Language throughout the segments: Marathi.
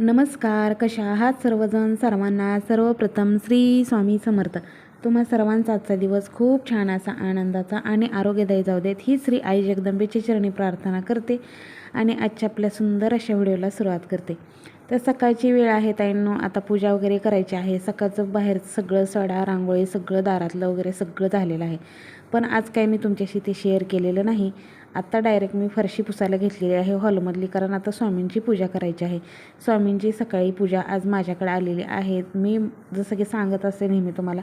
नमस्कार कशा आहात सर्वजण? सर्वांना सर्वप्रथम श्री स्वामी समर्थ. तुम्हा सर्वांचा आजचा दिवस खूप छान असा आनंदाचा आणि आरोग्यदायी जाऊ देत. ही श्री आई जगदंबेची चरणी प्रार्थना करते आणि आजच्या आपल्या सुंदर अशा व्हिडिओला सुरुवात करते. तर सकाळची वेळ आहे ताईंनो आता पूजा वगैरे करायची आहे. सकाळचं बाहेर सगळं सडा रांगोळी सगळं दारातलं वगैरे सगळं झालेलं आहे. पण आज काय मी तुमच्याशी ते शेअर केलेलं नाही. आत्ता डायरेक्ट मी फरशी पुसायला घेतलेली आहे हॉलमधली कारण आता स्वामींची पूजा करायची आहे. स्वामींची सकाळी पूजा आज माझ्याकडे आलेली आहे. मी जसं की सांगत असते नेहमी तुम्हाला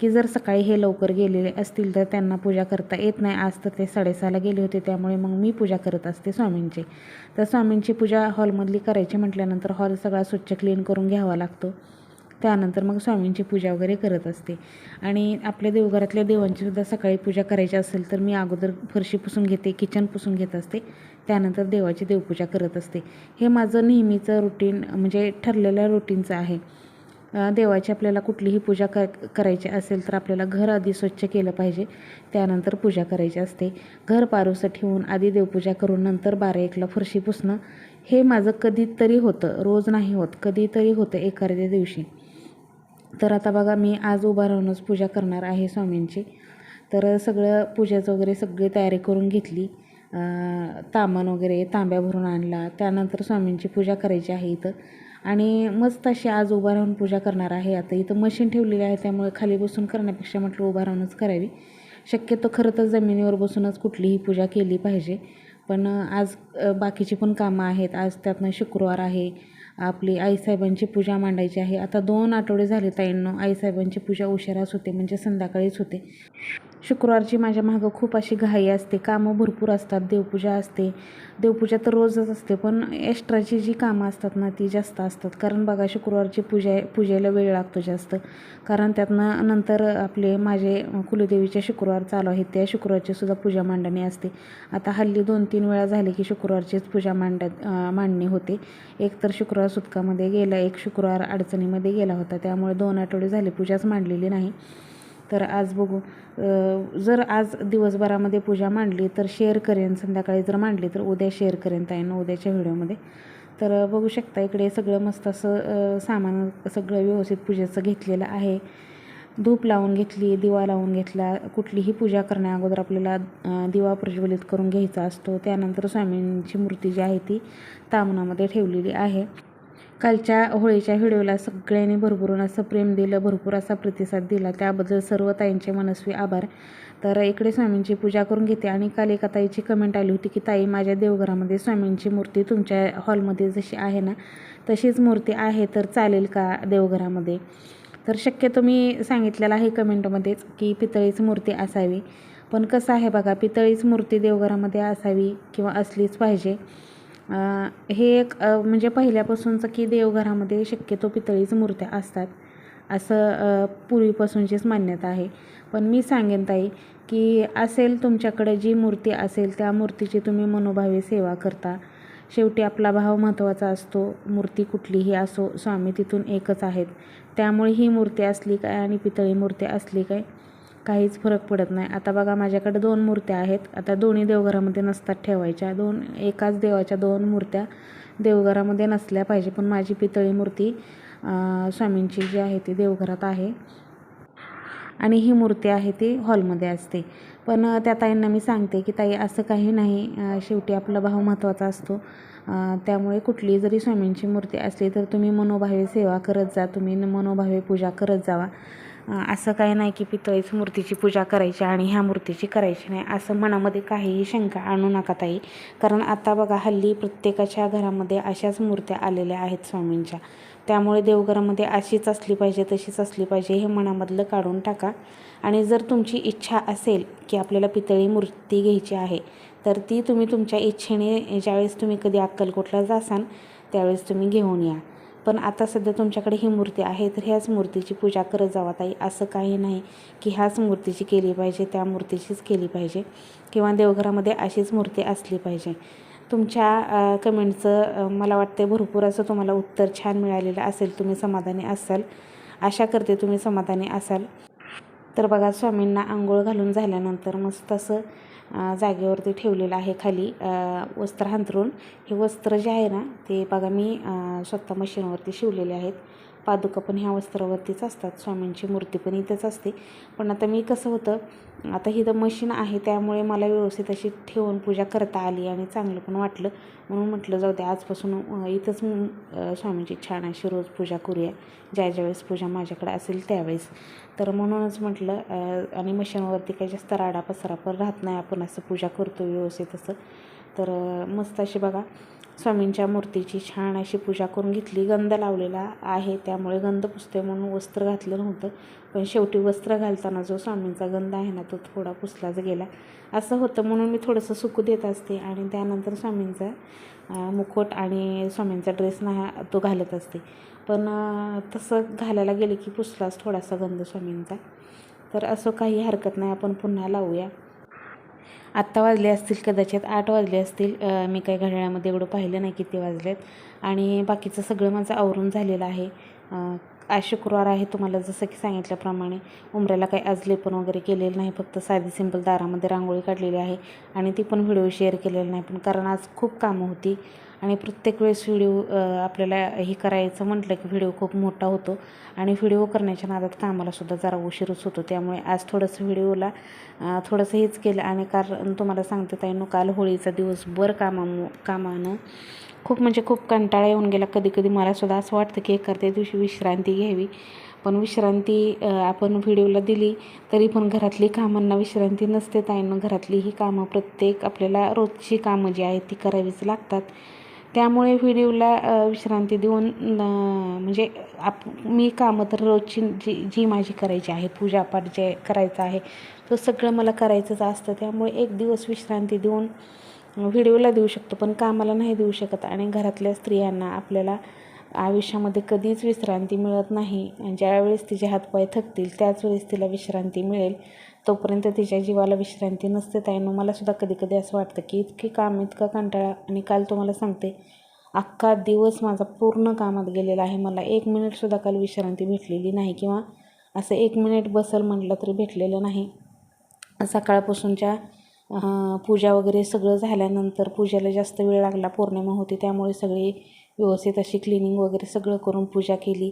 की जर सकाळी हे लवकर गेलेले असतील तर त्यांना पूजा करता येत नाही. आज तर ते साडेसहाला गेले होते त्यामुळे मग मी पूजा करत असते स्वामींची. तर स्वामींची पूजा हॉलमधली करायची म्हटल्यानंतर हॉल सगळा स्वच्छ क्लीन करून घ्यावा लागतो. त्यानंतर मग स्वामींची पूजा वगैरे करत असते. आणि आपल्या देवघरातल्या देवांचीसुद्धा सकाळी पूजा करायची असेल तर मी अगोदर फरशी पुसून घेते किचन पुसून घेत असते. त्यानंतर देवाची देवपूजा करत असते. हे माझं नेहमीचं रुटीन म्हणजे ठरलेल्या रुटीनचं आहे. देवाची आपल्याला कुठलीही पूजा कर करायची असेल तर आपल्याला घर आधी स्वच्छ केलं पाहिजे. त्यानंतर पूजा करायची असते. घर पारोसं ठेवून आधी देवपूजा करून नंतर बारा एकला फरशी पुसणं हे माझं कधीतरी होतं. रोज नाही होत. कधीतरी होतं एखाद्या दिवशी. तर आता बघा मी आज उभा राहूनच पूजा करणार आहे स्वामींची. तर सगळं पूजाचं वगैरे सगळी तयारी करून घेतली. तामण वगैरे तांब्या भरून आणला. त्यानंतर स्वामींची पूजा करायची आहे इथं. आणि मस्त अशी आज उभा राहून पूजा करणार आहे आता. इथं मशीन ठेवलेली आहे त्यामुळे खाली बसून करण्यापेक्षा म्हटलं उभा राहूनच करावी. शक्यतो खरं तर जमिनीवर बसूनच कुठलीही पूजा केली पाहिजे. पण आज बाकीची पण कामं आहेत. आज त्यातनं शुक्रवार आहे. आपली आईसाहेबांची पूजा मांडायची आहे. आता दोन आठवडे झाले ताईंनो आईसाहेबांची पूजा उशिराच होते म्हणजे संध्याकाळीच होते. शुक्रवारची माझ्या मागं खूप अशी घाई असते. कामं भरपूर असतात देवपूजा असते. देवपूजा तर रोजच असते पण एक्स्ट्राची जी कामं असतात ना ती जास्त असतात. कारण बघा शुक्रवारची पूजा पूजेला वेळ लागतो जास्त. कारण त्यातनं नंतर आपले माझे कुलदेवीचे शुक्रवार चालू आहेत त्या शुक्रवारची सुद्धा पूजा मांडणी असते. आता हल्ली दोन तीन वेळा झाले की शुक्रवारचीच पूजा मांडत मांडणी होते. एक तर शुक्रवार सुतकामध्ये गेला एक शुक्रवार अडचणीमध्ये गेला होता. त्यामुळे दोन आठवडे झाले पूजाच मांडलेली नाही. तर आज बघू. जर आज दिवसभरामध्ये पूजा मांडली तर शेअर करेन. संध्याकाळी जर मांडली तर उद्या शेअर करेन ताईनं उद्याच्या व्हिडिओमध्ये. तर बघू शकता इकडे सगळं मस्त असं सामान सगळं व्यवस्थित पूजेचं घेतलेलं आहे. धूप लावून घेतली दिवा लावून घेतला. कुठलीही पूजा करण्या अगोदर आपल्याला दिवा प्रज्वलित करून घ्यायचा असतो. त्यानंतर स्वामींची मूर्ती जी आहे ती तामणामध्ये ठेवलेली आहे. कालच्या होळीच्या व्हिडिओला सगळ्यांनी भरभरून असं प्रेम दिलं भरपूर असा प्रतिसाद दिला. त्याबद्दल सर्व ताईंचे मनस्वी आभार. तर इकडे स्वामींची पूजा करून घेते आणि काल एका ताईची कमेंट आली होती की ताई माझ्या देवघरामध्ये स्वामींची मूर्ती तुमच्या हॉलमध्ये जशी आहे ना तशीच मूर्ती आहे तर चालेल का देवघरामध्ये? तर शक्यतो मी सांगितलेलं आहे कमेंटमध्येच की पितळीच मूर्ती असावी. पण कसं आहे बघा पितळीच मूर्ती देवघरामध्ये असावी किंवा असलीच पाहिजे. हे एक म्हणजे पहिल्यापासूनचं की देवघरामध्ये शक्यतो पितळीच मूर्त्या असतात असं पूर्वीपासूनचीच मान्यता आहे. पण मी सांगेन ताई की असेल तुमच्याकडे जी मूर्ती असेल त्या मूर्तीची तुम्ही मनोभावे सेवा करता. शेवटी आपला भाव महत्त्वाचा असतो मूर्ती कुठलीही असो स्वामी तिथून एकच आहेत. त्यामुळे ही मूर्ती असली काय आणि पितळी मूर्ती असली काय काहीच फरक पडत नाही. आता बघा माझ्याकडे दोन मूर्त्या आहेत. आता दोन्ही देवघरामध्ये नसतात ठेवायच्या. दोन एकाच देवाच्या दोन मूर्त्या देवघरामध्ये नसल्या पाहिजे. पण माझी पितळी मूर्ती स्वामींची जी आहे ती देवघरात आहे. आणि ही मूर्ती आहे ती हॉलमध्ये असते. पण त्या ताईंना मी सांगते की ताई असं काही नाही. शेवटी आपला भाव महत्त्वाचा असतो. त्यामुळे कुठली जरी स्वामींची मूर्ती असली तर तुम्ही मनोभावे सेवा करत जा. तुम्ही मनोभावे पूजा करत जावा. असं काही नाही की पितळीच मूर्तीची पूजा करायची आणि ह्या मूर्तीची करायची नाही. असं मनामध्ये काहीही शंका आणू नका ताई. कारण आता बघा हल्ली प्रत्येकाच्या घरामध्ये अशाच मूर्त्या आलेल्या आहेत स्वामींच्या. त्यामुळे देवघरामध्ये अशीच असली पाहिजे तशीच असली पाहिजे हे मनामधलं काढून टाका. आणि जर तुमची इच्छा असेल की आपल्याला पितळी मूर्ती घ्यायची आहे तर ती तुम्ही तुमच्या इच्छेने ज्यावेळेस तुम्ही कधी अक्कलकोटला जासान त्यावेळेस तुम्ही घेऊन या. पण आता सध्या तुमच्याकडे ही मूर्ती आहे तर ह्याच मूर्तीची पूजा करत जावा ताई. असं काही नाही की ह्याच मूर्तीची केली पाहिजे त्या मूर्तीचीच केली पाहिजे किंवा देवघरामध्ये अशीच मूर्ती असली पाहिजे. तुमच्या कमेंटचं मला वाटते भरपूर असं तुम्हाला उत्तर छान मिळालेलं असेल तुम्ही समाधानी असाल. आशा करते तुम्ही समाधानी असाल. तर बघा स्वामींना आंघोळ घालून झाल्यानंतर मस्त असं जागेवरती ठेवलेलं आहे खाली वस्त्र हांतरून. हे वस्त्र जे आहे ना ते बघा मी स्वतः मशीनवरती शिवलेले आहेत. पादुका पण ह्या वस्त्रावरतीच असतात. स्वामींची मूर्ती पण इथंच असते. पण आता मी कसं होतं आता ही तर मशीन आहे त्यामुळे मला व्यवस्थित अशी ठेवून पूजा करता आली आणि चांगलं पण वाटलं. म्हणून म्हटलं जाऊ दे आजपासून इथंच स्वामींची छान अशी रोज पूजा करूया. ज्या ज्यावेळेस पूजा माझ्याकडे असेल त्यावेळेस. तर म्हणूनच म्हटलं आणि मशीनवरती काही जास्त राडा पसरा पण राहत नाही. आपण असं पूजा करतो व्यवस्थित असं. तर मस्त अशी बघा स्वामींच्या मूर्तीची छान अशी पूजा करून घेतली. गंध लावलेला आहे त्यामुळे गंध पुसते म्हणून वस्त्र घातलं नव्हतं. पण शेवटी वस्त्र घालताना जो स्वामींचा गंध आहे ना तो थोडा पुसलाच गेला. असं होतं म्हणून मी थोडंसं सुकू देत असते आणि त्यानंतर स्वामींचा अ, मुकुट आणि स्वामींचा ड्रेस ना तो घालत असते. पण तसं घालायला गेले की पुसलाच थोडासा गंध स्वामींचा. तर असं काही हरकत नाही आपण पुन्हा लावूया. आत्ता वाजले असतील कदाचित आठ वाजले असतील. मी काही घड्याळामध्ये एवढं पाहिलं नाही किती वाजलेत. आणि बाकीचं सगळं माझं आवरून झालेलं आहे. आज शुक्रवार आहे तुम्हाला जसं की सांगितल्याप्रमाणे. उमऱ्याला काही आज लेपन वगैरे केलेलं नाही फक्त साधी सिंपल दारामध्ये रांगोळी काढलेली आहे आणि ती पण व्हिडिओ शेअर केलेला नाही. पण कारण आज खूप कामं होती आणि प्रत्येक वेळेस व्हिडिओ आपल्याला हे करायचं म्हटलं की व्हिडिओ खूप मोठा होतो आणि व्हिडिओ करण्याच्या नादात कामालासुद्धा जरा उशीरच होतो. त्यामुळे आज थोडंसं व्हिडिओला थोडंसं हेच केलं आणि कारण तुम्हाला सांगते ताईनो काल होळीचा दिवसभर कामा कामानं खूप म्हणजे खूप कंटाळा येऊन गेला. कधी कधी मलासुद्धा असं वाटतं की एखाद्या दिवशी विश्रांती घ्यावी. पण विश्रांती आपण व्हिडिओला दिली तरी पण घरातली कामांना विश्रांती नसते ताईनं घरातली ही कामं प्रत्येक आपल्याला रोजची कामं जी आहेत ती करावीच लागतात. त्यामुळे व्हिडिओला विश्रांती देऊन म्हणजे आप मी कामं तर रोजची जी जी माझी करायची आहे पूजापाठ जे करायचं आहे तो सगळं मला करायचंच असतं. त्यामुळे एक दिवस विश्रांती देऊन व्हिडिओला देऊ शकतो पण कामाला नाही देऊ शकत. आणि घरातल्या स्त्रियांना आपल्याला आयुष्यामध्ये कधीच विश्रांती मिळत नाही. आणि ज्यावेळेस तिचे हातपाय थकतील त्याच वेळेस तिला विश्रांती मिळेल. तोपर्यंत तिच्या जीवाला विश्रांती नसते ताईनं. मला सुद्धा कधी कधी असं वाटतं की इतकी काम इतका कंटाळा. आणि काल तुम्हाला सांगते अख्खा दिवस माझा पूर्ण कामात गेलेला आहे. मला एक मिनिटसुद्धा काल विश्रांती भेटलेली नाही. किंवा असं एक मिनिट बसल म्हटलं तरी भेटलेलं नाही. सकाळपासूनच्या पूजा वगैरे सगळं झाल्यानंतर पूजेला जास्त वेळ लागला. पौर्णिमा होती त्यामुळे सगळी व्यवस्थित अशी क्लिनिंग वगैरे सगळं करून पूजा केली.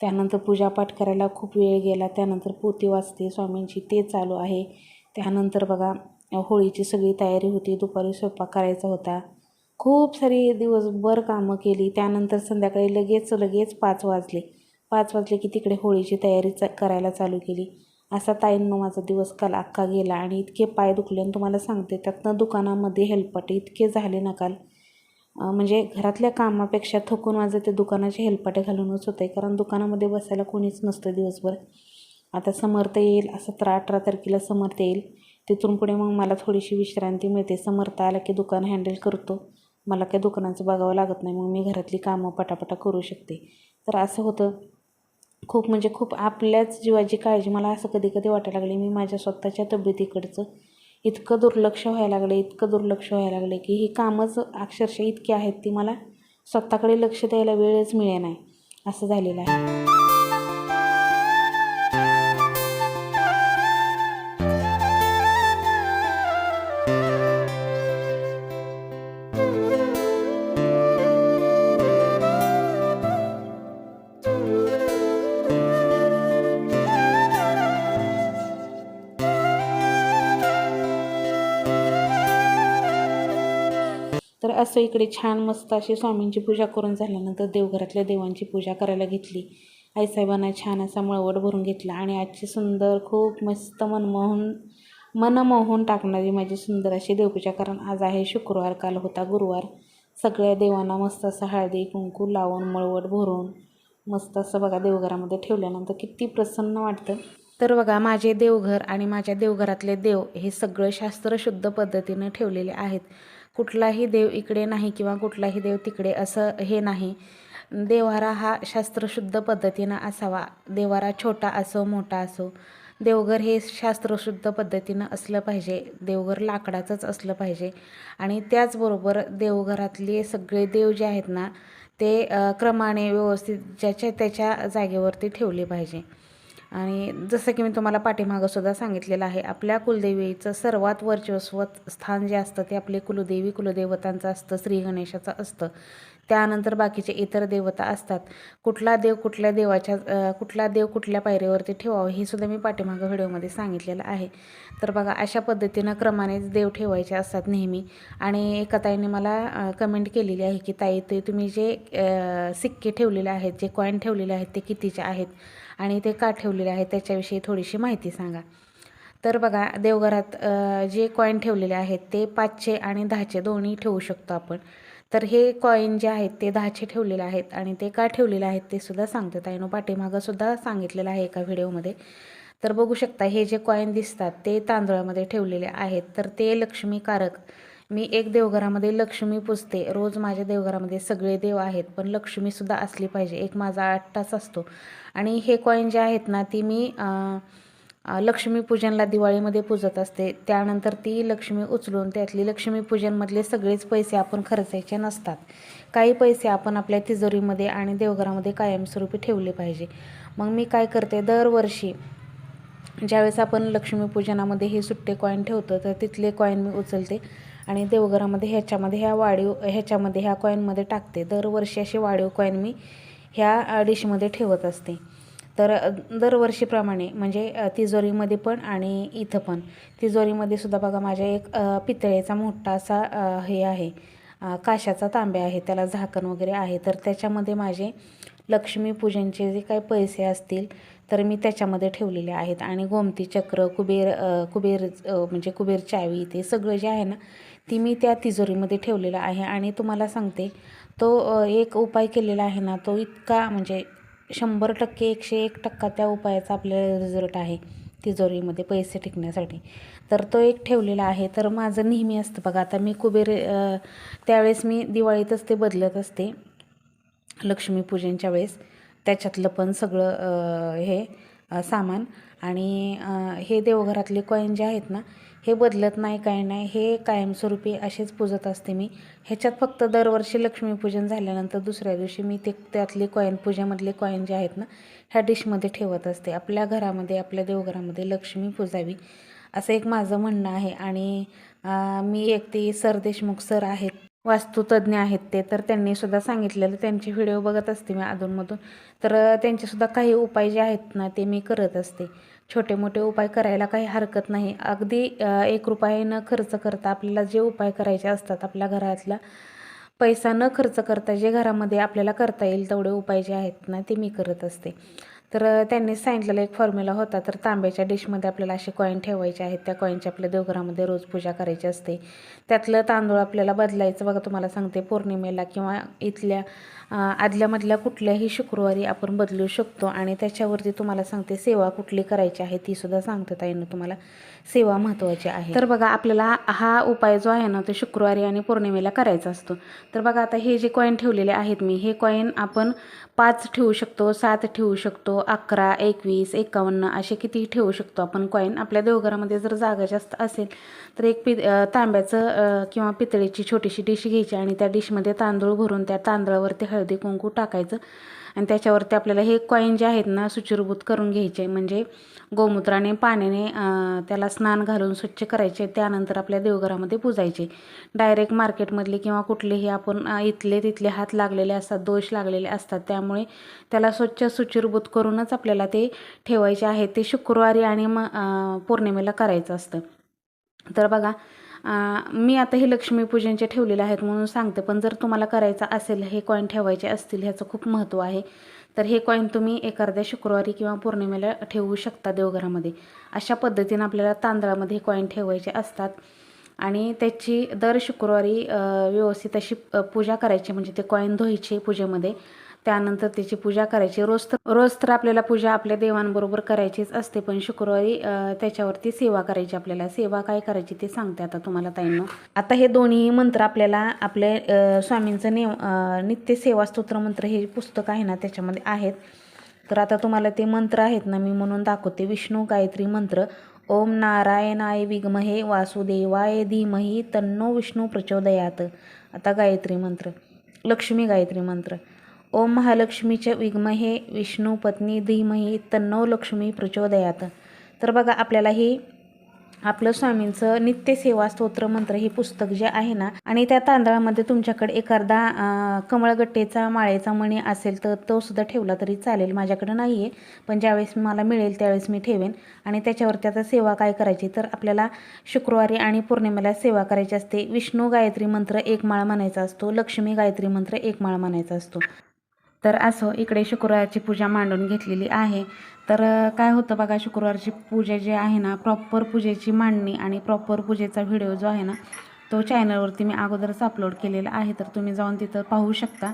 त्यानंतर पूजापाठ करायला खूप वेळ गेला. त्यानंतर पोती वाचते स्वामींची ते चालू आहे. त्यानंतर बघा होळीची सगळी तयारी होती. दुपारी स्वयंपाक करायचा होता. खूप सारी दिवसभर कामं केली. त्यानंतर संध्याकाळी लगेच लगेच पाच वाजले. पाच वाजले की तिकडे होळीची तयारी चा करायला चालू केली. असा ताईंनो माझा दिवस काल अख्खा गेला आणि इतके पाय दुखले आणि तुम्हाला सांगते त्यातनं दुकानामध्ये हेलपाटे इतके झाले ना काल. म्हणजे घरातल्या कामापेक्षा थकून माझं ते दुकानाचे हेलपाटे घालूनच होते आहे कारण दुकानामध्ये बसायला कोणीच नसतं दिवसभर. आता समर्थ येईल असं तर अठरा तारखेला समर्थ येईल. तिथून पुढे मग मला थोडीशी विश्रांती मिळते. समर्थ आला की दुकान हँडल करतो. मला काही दुकानाचं बघावं लागत नाही मग मी घरातली कामं पटापटा करू शकते. तर असं होतं. खूप म्हणजे खूप आपल्याच जीवाची काळजी मला असं कधी कधी वाटायला लागली. मी माझ्या स्वतःच्या तब्येतीकडचं इतकं दुर्लक्ष व्हायला लागले इतकं दुर्लक्ष व्हायला लागले की ही कामच अक्षरशः इतकी आहेत ती मला स्वतःकडे लक्ष द्यायला वेळच मिळे नाही असं झालेलं आहे. असं इकडे छान मस्त अशी स्वामींची पूजा करून झाल्यानंतर देवघरातल्या देवांची पूजा करायला घेतली. आईसाहेबांना छान असा मळवट भरून घेतला आणि आजची सुंदर खूप मस्त मनमोहन मनमोहून टाकणारी माझी सुंदर अशी देवपूजा. कारण आज आहे शुक्रवार काल होता गुरुवार. सगळ्या देवांना मस्त असं हळदी कुंकू लावून मळवट भरून मस्त असं बघा देवघरामध्ये ठेवल्यानंतर किती प्रसन्न वाटतं. तर बघा माझे देवघर आणि माझ्या देवघरातले देव हे सगळं शास्त्रशुद्ध पद्धतीनं ठेवलेले आहेत. कुठलाही देव इकडे नाही किंवा कुठलाही देव तिकडे असं हे नाही. देवारा हा शास्त्रशुद्ध पद्धतीनं असावा. देवारा छोटा असो मोठा असो. देवघर हे शास्त्रशुद्ध पद्धतीनं असलं पाहिजे. देवघर लाकडाचंच असलं पाहिजे. आणि त्याचबरोबर देवघरातले सगळे देव जे आहेत ना ते क्रमाने व्यवस्थित ज्याच्या त्याच्या जागेवरती ठेवले पाहिजे. आणि जसं की मी तुम्हाला पाठीमागंसुद्धा सांगितलेलं आहे आपल्या कुलदेवीचं सर्वात वर्चस्व स्थान जे असतं ते आपले कुलदेवी कुलदेवतांचं असतं श्री गणेशाचं असतं. त्यानंतर बाकीचे इतर देवता असतात. कुठला देव कुठल्या देवाच्या कुठला देव कुठल्या पायरीवरती ठेवावं हे सुद्धा मी पाठीमागं व्हिडिओमध्ये सांगितलेलं आहे. तर बघा अशा पद्धतीनं क्रमानेच देव ठेवायचे असतात नेहमी. आणि एका ताईने मला कमेंट केलेली आहे की ताई ते तुम्ही जे सिक्के ठेवलेले आहेत जे कॉईन ठेवलेले आहेत ते कितीचे आहेत? आणि ते का ठेवलेले आहेत त्याच्याविषयी थोडीशी माहिती सांगा. तर बघा देवघरात जे कॉईन ठेवलेले आहेत ते पाचशे आणि दहाचे दोन्ही ठेवू शकतो आपण. तर हे कॉईन जे आहेत ते दहाचे ठेवलेले आहेत आणि ते का ठेवलेले आहेत ते सुद्धा सांगतो. ताईनो पाठीमागंसुद्धा सांगितलेलं आहे एका व्हिडिओमध्ये. तर बघू शकता हे जे कॉईन दिसतात ते तांदळामध्ये ठेवलेले आहेत. तर ते लक्ष्मीकारक मी एक देवघरामध्ये लक्ष्मी पुजते. रोज माझ्या देवघरामध्ये सगळे देव आहेत पण लक्ष्मीसुद्धा असली पाहिजे. एक माझा आठ तास असतो. आणि हे कॉईन जे आहेत ना ती मी लक्ष्मीपूजनला दिवाळीमध्ये पूजत असते. त्यानंतर ती लक्ष्मी उचलून त्यातली लक्ष्मीपूजनमधले सगळेच पैसे आपण खर्चायचे नसतात. काही पैसे आपण आपल्या तिजोरीमध्ये आणि देवघरामध्ये कायमस्वरूपी ठेवले पाहिजे. मग मी काय करते दरवर्षी ज्यावेळेस आपण लक्ष्मीपूजनामध्ये हे सुट्टे कॉईन ठेवतो तर तिथले कॉईन मी उचलते. आणि देवघरामध्ये ह्याच्यामध्ये ह्या वाढीव ह्याच्यामध्ये ह्या कॉईनमध्ये टाकते. दरवर्षी असे वाढीव कॉईन मी ह्या डिशमध्ये ठेवत असते. तर दरवर्षीप्रमाणे म्हणजे तिजोरीमध्ये पण आणि इथं पण. तिजोरीमध्ये सुद्धा बघा माझ्या एक पितळेचा मोठा असा हे आहे. काशाचा तांब्या आहे. त्याला झाकण वगैरे आहे. तर त्याच्यामध्ये माझे लक्ष्मीपूजनचे जे काही पैसे असतील तर मी त्याच्यामध्ये ठेवलेले आहेत. आणि गोमती चक्र कुबेर कुबेर म्हणजे कुबेर चावी ते सगळं जे आहे ना ती मी त्या तिजोरीमध्ये ठेवलेलं आहे आणि तुम्हाला सांगते तो एक उपाय केलेला आहे ना तो इतका म्हणजे शंभर टक्के एकशे एक टक्का त्या उपायाचा आपल्याला रिझल्ट आहे तिजोरीमध्ये पैसे टिकण्यासाठी. तर तो एक ठेवलेला आहे. तर माझं नेहमी असतं बघा आता मी कुबेर त्यावेळेस मी दिवाळीतच ते बदलत असते लक्ष्मीपूजनच्या वेळेस. त्याच्यातलं पण सगळं हे सामान. आणि हे देवघरातले कॉईन जे आहेत ना हे बदलत नाही काय नाही हे कायमस्वरूपी असेच पूजत असते मी. ह्याच्यात फक्त दरवर्षी लक्ष्मीपूजन झाल्यानंतर दुसऱ्या दिवशी मी ते त्यातले कॉईन पूजेमधले कॉईन जे आहेत ना ह्या डिशमध्ये ठेवत असते. आपल्या घरामध्ये आपल्या देवघरामध्ये लक्ष्मी पूजावी असं एक माझं म्हणणं आहे. आणि मी एक ती सर देशमुख सर आहेत वास्तुतज्ञ आहेत ते तर त्यांनी सुद्धा सांगितलेलं त्यांचे व्हिडिओ बघत असते मी अधूनमधून. तर त्यांचेसुद्धा काही उपाय जे आहेत ना ते मी करत असते. छोटे मोठे उपाय करायला काही हरकत नाही. अगदी एक रुपये न खर्च करता आपल्याला जे उपाय करायचे असतात आपल्या घरातला पैसा न खर्च करता जे घरामध्ये आपल्याला करता येईल तेवढे उपाय जे आहेत ना ते मी करत असते. तर त्यांनी सांगितलेला एक फॉर्म्युला होता तर तांब्याच्या डिशमध्ये आपल्याला असे कॉईन ठेवायचे आहेत. त्या कॉईनची आपल्या देवघरामध्ये रोज पूजा करायची असते. त्यातलं तांदूळ आपल्याला बदलायचं बघा तुम्हाला सांगते पौर्णिमेला किंवा इथल्या आदल्यामधल्या कुठल्याही शुक्रवारी आपण बदलू शकतो. आणि त्याच्यावरती तुम्हाला सांगते सेवा कुठली करायची आहे ती सुद्धा सांगते ताईनं तुम्हाला. सेवा महत्त्वाची आहे. तर बघा आपल्याला हा उपाय जो आहे ना तो शुक्रवारी आणि पौर्णिमेला करायचा असतो. तर बघा आता हे जे कॉईन ठेवलेले आहेत मी हे कॉईन आपण पाच ठेवू शकतो सात ठेवू शकतो अकरा एकवीस एकावन्न असे कितीही ठेवू शकतो आपण कॉईन आपल्या देवघरामध्ये जर जागा जास्त असेल तर एक पि तांब्याचं किंवा पितळेची छोटीशी डिश घ्यायची आणि त्या डिशमध्ये तांदूळ भरून त्या तांदळावरती हळदी कुंकू टाकायचं. आणि त्याच्यावरती आपल्याला हे कॉईन जे आहेत ना सुचिरभूत करून घ्यायचे. म्हणजे गोमूत्राने पाण्याने त्याला स्नान घालून स्वच्छ करायचे. त्यानंतर आपल्या देवघरामध्ये पुजायचे. डायरेक्ट मार्केटमधले किंवा कुठलेही आपण इथले तिथले हात लागलेले असतात दोष लागलेले असतात. त्यामुळे त्याला स्वच्छ सुचिरभूत करूनच आपल्याला ते ठेवायचे आहे. ते शुक्रवारी आणि मग पौर्णिमेला करायचं असतं. तर बघा मी आता हे लक्ष्मीपूजनचे ठेवलेले आहेत म्हणून सांगते पण जर तुम्हाला करायचं असेल हे कॉईन ठेवायचे असतील ह्याचं खूप महत्त्व आहे. तर हे कॉईन तुम्ही एखाद्या शुक्रवारी किंवा पौर्णिमेला ठेवू शकता देवघरामध्ये. अशा पद्धतीनं आपल्याला तांदळामध्ये कॉईन ठेवायचे असतात. आणि त्याची दर शुक्रवारी व्यवस्थित अशी पूजा करायची म्हणजे ते कॉईन धुवायचे पूजेमध्ये. त्यानंतर त्याची पूजा करायची. रोज तर रोज तर आपल्याला पूजा आपल्या देवांबरोबर करायचीच असते पण शुक्रवारी त्याच्यावरती सेवा करायची आपल्याला. सेवा काय करायची ते सांगते आता तुम्हाला ताईंनो. आता हे दोन्ही मंत्र आपल्याला आपले स्वामींचं नेव नित्य सेवा स्तोत्र मंत्र हे पुस्तक आहे ना त्याच्यामध्ये आहेत. तर आता तुम्हाला ते मंत्र आहेत ना मी म्हणून दाखवते. विष्णू गायत्री मंत्र. ओम नारायणाय विग्महे वासुदेवाय धीमही तन्नो विष्णू प्रचोदयात. आता गायत्री मंत्र. लक्ष्मी गायत्री मंत्र. ओम महालक्ष्मीच्या विग्महे विष्णू पत्नी धीमही तन्नो लक्ष्मी प्रचोदयात. तर बघा आपल्याला ही आपलं स्वामींचं नित्य सेवा स्तोत्र मंत्र हे पुस्तक जे आहे ना आणि त्या तांदळामध्ये तुमच्याकडे एखादा कमळगट्टेचा माळेचा मणी असेल तर तो सुद्धा ठेवला तरी चालेल. माझ्याकडे नाही आहे पण ज्यावेळेस मला मिळेल त्यावेळेस मी ठेवेन. आणि त्याच्यावरती आता सेवा काय करायची? तर आपल्याला शुक्रवारी आणि पौर्णिमेला सेवा करायची असते. विष्णू गायत्री मंत्र एक माळ म्हणायचा असतो. लक्ष्मी गायत्री मंत्र एक माळ म्हणायचा असतो. तर असं इकडे शुक्रवारची पूजा मांडून घेतलेली आहे. तर काय होतं बघा शुक्रवारची पूजा जी आहे ना प्रॉपर पूजेची मांडणी आणि प्रॉपर पूजेचा व्हिडिओ जो आहे ना तो चॅनलवरती मी अगोदरच अपलोड केलेला आहे. तर तुम्ही जाऊन तिथं पाहू शकता.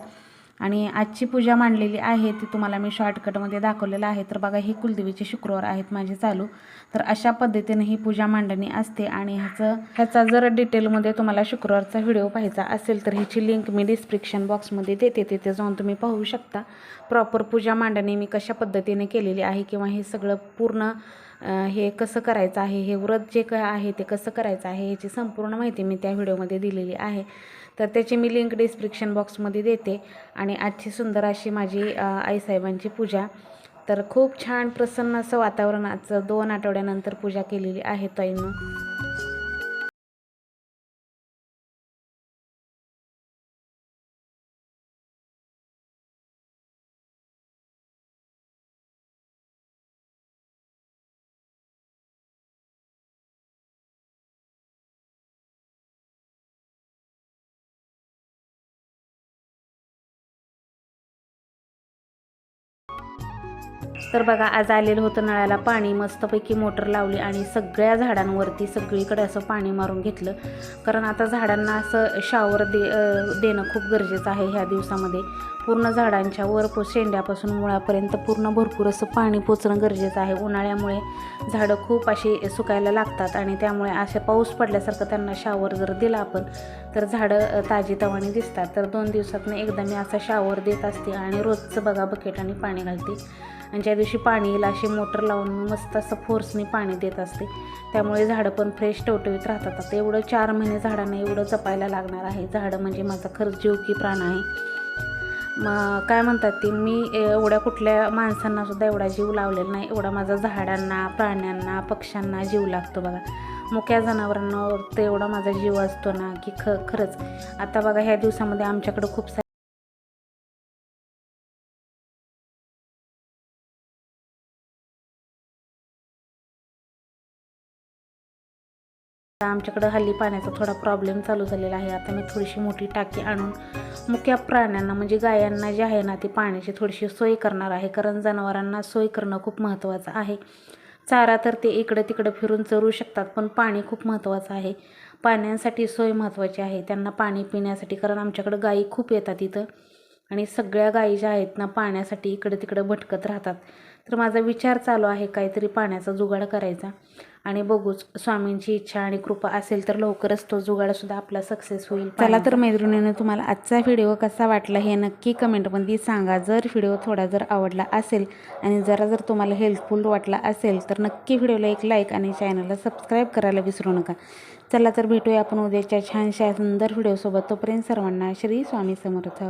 आणि आजची पूजा मांडलेली आहे ती तुम्हाला मी शॉर्टकटमध्ये दाखवलेलं आहे. तर बघा हे कुलदेवीचे शुक्रवार आहेत माझे चालू. तर अशा पद्धतीने ही पूजा मांडणी असते आणि ह्याचं ह्याचा जर डिटेलमध्ये तुम्हाला शुक्रवारचा व्हिडिओ पाहायचा असेल तर ह्याची लिंक मी डिस्क्रिप्शन बॉक्समध्ये देते. तिथे जाऊन तुम्ही पाहू शकता. प्रॉपर पूजा मांडणी मी कशा पद्धतीने केलेली आहे किंवा हे सगळं पूर्ण हे कसं करायचं आहे हे व्रत जे काय आहे ते कसं करायचं आहे ह्याची संपूर्ण माहिती मी त्या व्हिडिओमध्ये दिलेली आहे. तर त्याची मी लिंक डिस्क्रिप्शन बॉक्समध्ये देते. आणि आजची सुंदर अशी माझी आईसाहेबांची पूजा. तर खूप छान प्रसन्न असं वातावरण आजचं दोन आठवड्यानंतर पूजा केलेली आहे ताईनं. तर बघा आज आलेलं होतं नळाला पाणी. मस्तपैकी मोटर लावली आणि सगळ्या झाडांवरती सगळीकडे असं पाणी मारून घेतलं. कारण आता झाडांना असं शावर दे देणं खूप गरजेचं आहे ह्या दिवसामध्ये. पूर्ण झाडांच्या वर पो शेंड्यापासून मुळापर्यंत पूर्ण भरपूर असं पाणी पोचणं गरजेचं आहे. उन्हाळ्यामुळे झाडं खूप अशी सुकायला लागतात आणि त्यामुळे अशा पाऊस पडल्यासारखं त्यांना शावर जर दिला आपण तर झाडं अं, दिसतात. तर दोन दिवसातनं एकदा मी असा शावर देत असते आणि रोजचं बघा बकेट आणि पाणी घालते. आणि ज्या दिवशी पाणी येईल अशी मोटर लावून मस्त असं फोर्सनी पाणी देत असते. त्यामुळे झाडं पण फ्रेश टवटवीत राहतात. आता एवढं चार महिने झाडांना एवढं जपायला लागणार आहे. झाडं म्हणजे माझा खरंच जीव की प्राण आहे. मग काय म्हणतात ती मी एवढ्या कुठल्या माणसांना सुद्धा एवढा जीव लावलेला नाही. एवढा माझा झाडांना प्राण्यांना पक्ष्यांना जीव लागतो बघा. मुक्या जनावरांवर तर एवढा माझा जीव असतो ना की ख खरंच. आता बघा ह्या दिवसामध्ये आमच्याकडं खूप सारे आमच्याकडं हल्ली पाण्याचा थोडा प्रॉब्लेम चालू झालेला आहे. आता मी थोडीशी मोठी टाकी आणून मुख्य प्राण्यांना म्हणजे गायांना जे आहे ना ती पाण्याची थोडीशी सोय करणार आहे. कारण जनावरांना सोय करणं खूप महत्त्वाचं आहे. चारा तर ते इकडं तिकडं फिरून चरू शकतात पण पाणी खूप महत्त्वाचं आहे. पाण्यासाठी सोय महत्त्वाची आहे. त्यांना पाणी पिण्यासाठी कारण आमच्याकडं गायी खूप येतात इथं. आणि सगळ्या गायी ज्या आहेत ना पाण्यासाठी इकडं तिकडं भटकत राहतात. तर माझा विचार चालू आहे काहीतरी पाण्याचा जुगाड करायचा. आणि बघूच स्वामींची इच्छा आणि कृपा असेल तर लवकरच तो जुगाडसुद्धा आपला सक्सेस होईल. चला तर मैत्रिणीनं तुम्हाला आजचा व्हिडिओ कसा वाटला हे नक्की कमेंटमध्ये सांगा. जर व्हिडिओ थोडा जर आवडला असेल आणि जरा जर तुम्हाला हेल्पफुल वाटला असेल तर नक्की व्हिडिओला एक लाईक आणि चॅनलला सबस्क्राईब करायला विसरू नका. चला तर भेटूया आपण उद्याच्या छानशा सुंदर व्हिडिओसोबत तोपर्यंत सर्वांना श्री स्वामी समर्थ.